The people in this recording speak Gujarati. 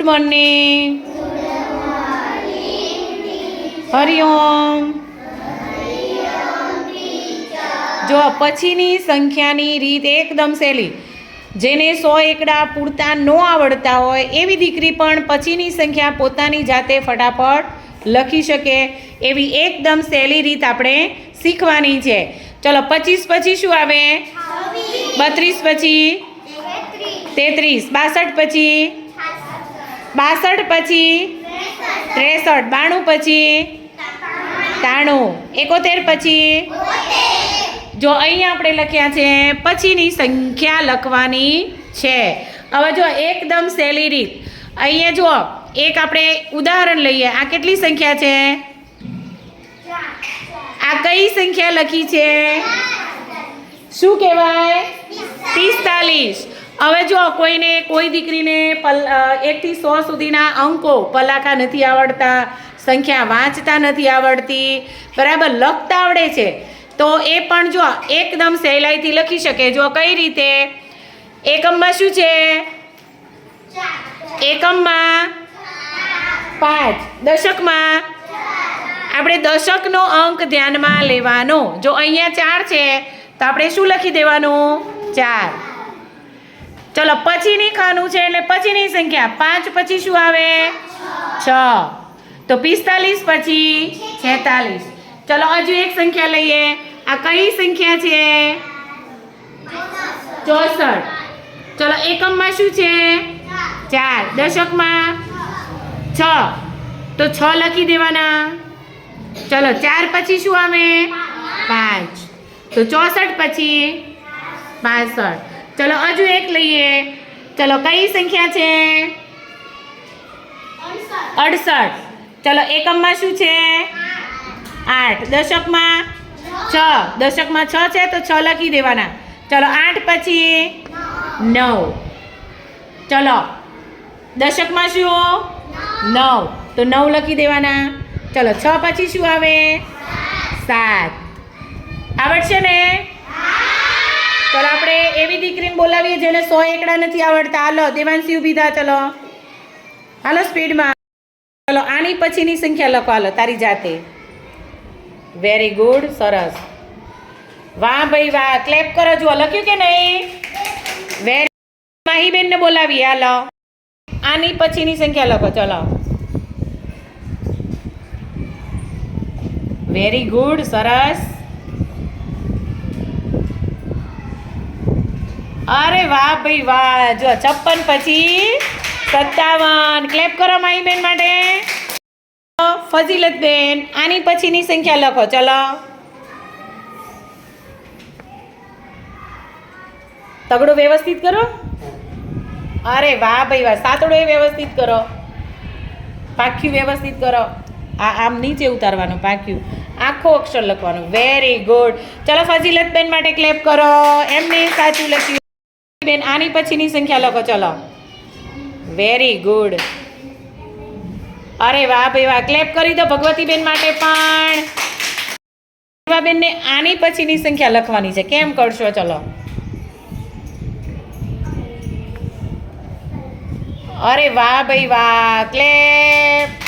Good morning. હરિઓમ જો પછીની સંખ્યાની રીત એકદમ સહેલી. જેને સો એકડા પૂરતા ન આવડતા હોય એવી દીકરી પણ પછીની સંખ્યા પોતાની જાતે ફટાફટ લખી શકે. એવી એકદમ સહેલી રીત આપણે શીખવાની છે. ચલો પચીસ પછી શું આવે? બત્રીસ પછી? તેત્રીસ. બાસઠ પછી? બાસઠ પછી ત્રેસઠ. બાણું પછી ત્રાણું એકોતેર પછી જો અહીંયા આપણે લખ્યા છે, પછીની સંખ્યા લખવાની છે. હવે જો એકદમ સહેલી રીત. અહીંયા જુઓ, એક આપણે ઉદાહરણ લઈએ. આ કેટલી સંખ્યા છે? આ કઈ સંખ્યા લખી છે? શું કહેવાય? પિસ્તાલીસ. હવે જો કોઈને, કોઈ દીકરીને પલ એકથી સો સુધીના અંકો પલાખા નથી આવડતા, સંખ્યા વાંચતા નથી આવડતી, બરાબર લખતા આવડે છે, તો એ પણ જો એકદમ સહેલાઈથી લખી શકે. જો કઈ રીતે? એકમમાં શું છે? એકમમાં પાંચ. દશકમાં? આપણે દશકનો અંક ધ્યાનમાં લેવાનો. જો અહીંયા ચાર છે, તો આપણે શું લખી દેવાનું? ચાર. ચલો, પછીની ખાનું છે એટલે પછીની સંખ્યા. પાંચ પછી શું આવે? છ. તો પિસ્તાલીસ પછી છેતાલીસ. ચલો, હજુ એક સંખ્યા લઈએ. આ કઈ સંખ્યા છે? ચોસઠ. ચલો, એકમમાં શું છે? ચાર. દશકમાં? છ. તો છ લખી દેવાના. ચલો, ચાર પછી શું આવે? પાંચ. તો ચોસઠ પછી પાસઠ. ચલો હજુ એક લઈએ. ચલો કઈ સંખ્યા છે? અડસઠ. ચલો એકમમાં શું છે? આઠ. દશકમાં? છ. દશકમાં છ છે તો છ લખી દેવાના. ચલો આઠ પછી નવ. ચલો. દશકમાં શું? નવ. તો નવ લખી દેવાના. ચલો છ પછી શું આવે? સાત. આવડશે ને ચલો આપણે એવી દીકરીને બોલાવીએ જેને સો એકડા નથી આવડતા. હાલો, દેવાંશી ઊભી થા, ચલો. હાલો, સ્પીડમાં. ચલો, આની પછીની સંખ્યા લખો. હાલો, તારી જાતે. વેરી ગુડ સરસ. વાહ, ભાઈ, વાહ. ક્લેપ કરો, જુઓ, લખ્યું કે નહીં? વેરી માહીબેનને બોલાવીએ, હાલો. આની પછીની સંખ્યા લખો, ચલો. વેરી ગુડ સરસ. અરે વાહ ભાઈ વાહ. જો, છપ્પન પછી સત્તાવન. ક્લેપ કરો માઈ બેન માટે. ફજીલત બેન આની પછીની સંખ્યા લખો. ચલો. તગડો વ્યવસ્થિત કરો. અરે વાહ ભાઈ વાહ. સાતડો એ વ્યવસ્થિત કરો. પાખ્યું વ્યવસ્થિત કરો. આ આમ નીચે ઉતારવાનું, પાખ્યું. આખો અક્ષર લખવાનું. વેરી ગુડ ચલો ફજીલત બેન માટે ક્લેપ કરો. એમને સાચું લખ્યું. બેન, આની પછીની સંખ્યા લખો, ચલો. વેરી ગુડ અરે વાહ ભાઈ, વાહ. ક્લેપ કરી દો ભગવતી બેન માટે પણ. બેનને આની પછીની સંખ્યા લખવાની છે. કેમ કરશો? ચલો. અરે વાહ ભાઈ, વાહ. ક્લેપ